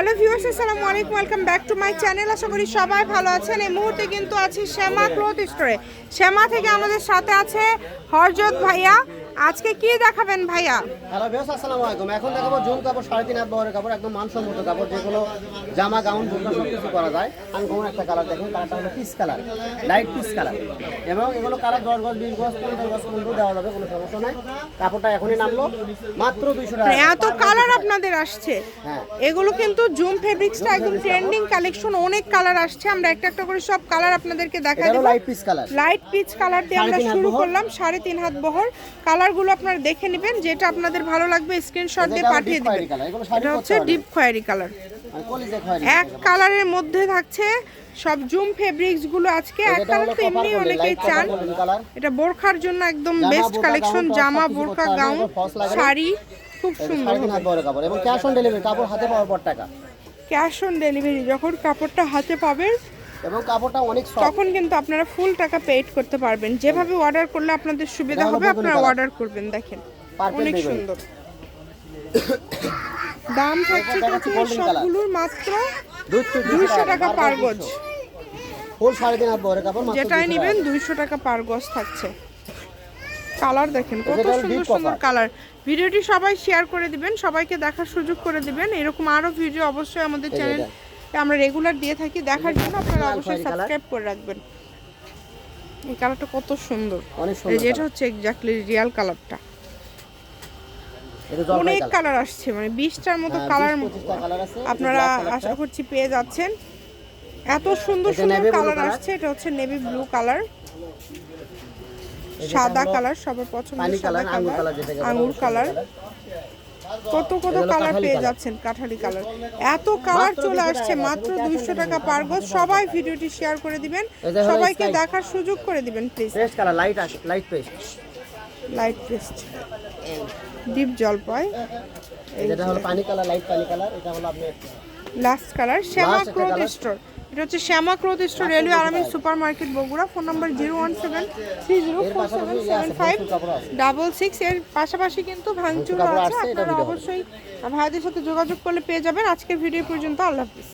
Hello viewers, আসসালামু আলাইকুম। Welcome back to my channel. আশা করি সবাই ভালো আছেন। এই মুহূর্তে কিন্তু আছি শ্যামা ক্লোথ স্টোরে। শ্যামা থেকে আমাদের সাথে আছে হরজত ভাইয়া। আজকে কি দেখাবেন ভাইয়া? হ্যালো বেশ আসসালামু আলাইকুম। এখন দেখাবো জুন কাপড় সাড়ে তিন হাত বহরের কাপড় একদম মানসম্মত কাপড় যেগুলো জামা গাউন বোরকা সব কিছু করা যায়। আমি কোন একটা কালার দেখেন কালারটা হলো peach colour light peach colour এবং এগুলো কালার দশ গজ বিশ গজ পনেরো গজ পর্যন্ত দেওয়া যাবে কোনো সমস্যা নাই। কাপড়টা এখনই নামলো মাত্র দুইশো টাকা। এত কালার আপনাদের আসছে। হ্যাঁ। এগুলো কিন্তু জুম ফেব্রিক্সটা একদম ট্রেন্ডিং কালেকশন অনেক কালার আসছে। আমরা একটা একটা করে সব কালার আপনাদেরকে এটা দেখা দেবো। Light peach colour light peach colour দিয়ে আমরা শুরু করলাম সাড়ে তিন হাত বহর। কালারগুলো আপনারা দেখে নেবেন যেটা আপনাদের ভালো লাগবে স্ক্রিনশট দিয়ে পাঠিয়ে দিবেন। এটা হচ্ছে ডিপ খয়েরি কালার এক কালারের মধ্যে থাকছে সব জুম ফেব্রিক্সগুলো আজকে। এক কালার তো এমনি অনেকেই চান। এটা বোরখার জন্য একদম বেস্ট কালেকশন জামা বোরকা গাউন। শাড়ি খুব সুন্দর। এবং ক্যাশ অন ডেলিভারি কাপড় হাতে পাওয়ার পর টাকা। ক্যাশ অন ডেলিভারি যখন কাপড়টা হাতে পাবেন এবং কাপড়টা অনেক সফট তখন কিন্তু আপনারা ফুল টাকা পেড করতে পারবেন। যেভাবে অর্ডার করলে আপনাদের সুবিধা হবে আপনারা অর্ডার করবেন দেখেন। অনেক সুন্দর। দাম থাকছে সবগুলোর মাত্র দুইশো দুইশো টাকা পার গজ। ফুল সাড়ে তিন হাত বহরের কাপড় মাত্র যেটাই 200 নেবেন টাকা। দুইশো টাকা পার গজ থাকছে। কালার দেখেন কত সুন্দর সুন্দর কালার ভিডিওটি সবাই শেয়ার করে দিবেন সবাইকে দেখার সুযোগ করে দিবেন। এরকম আরও ভিডিও অবশ্যই আমাদের চ্যানেল আমরা রেগুলার দিয়ে থাকি। দেখার জন্য আপনারা অবশ্যই সাবস্ক্রাইব করে রাখবেন। এই কালারটা কত সুন্দর। অনেক এই যে এটা হচ্ছে এক্স্যাক্টলি রিয়াল কালারটা এটা অনেক কালার আসছে মানে বিশটার মতো হ্যাঁ, কালার 20-25টা আছে। আপনারা আশা করছি পেয়ে যাচ্ছেন। এত সুন্দর সুন্দর কালার আসছে এটা হচ্ছে নেভি ব্লু কালার সাদা কালার সবার পছন্দের সাদা কালার আঙ্গুর কালার কত কত কালার পেয়ে যাচ্ছেন কাঠালি কালার এত কালার চলে আসছে মাত্র দুইশো টাকা পার গজ সবাই ভিডিওটি শেয়ার করে দিবেন সবাইকে দেখার সুযোগ করে দিবেন please paste colour light light paste light paste deep জলপাই। এটা হলো পানি কালার লাইট পানি কালার এটা হলো আপনি last colour Shyama cloth store. এটা হচ্ছে Shyama cloth store railway আরামিন super market Bogura. Phone number zero one seven three zero four seven seven five. Double six. এর পাশাপাশি কিন্তু ভাঙচুর আছে আপনারা অবশ্যই ভাইদের সাথে যোগাযোগ করলে পেয়ে যাবেন। আজকের ভিডিও পর্যন্ত আল্লাহ হাফিজ।